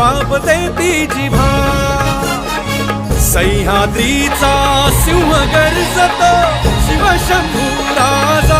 जवाब देती जिव्हा सह्याद्रीचा सिंह गर्जत. शिवशंभू राजा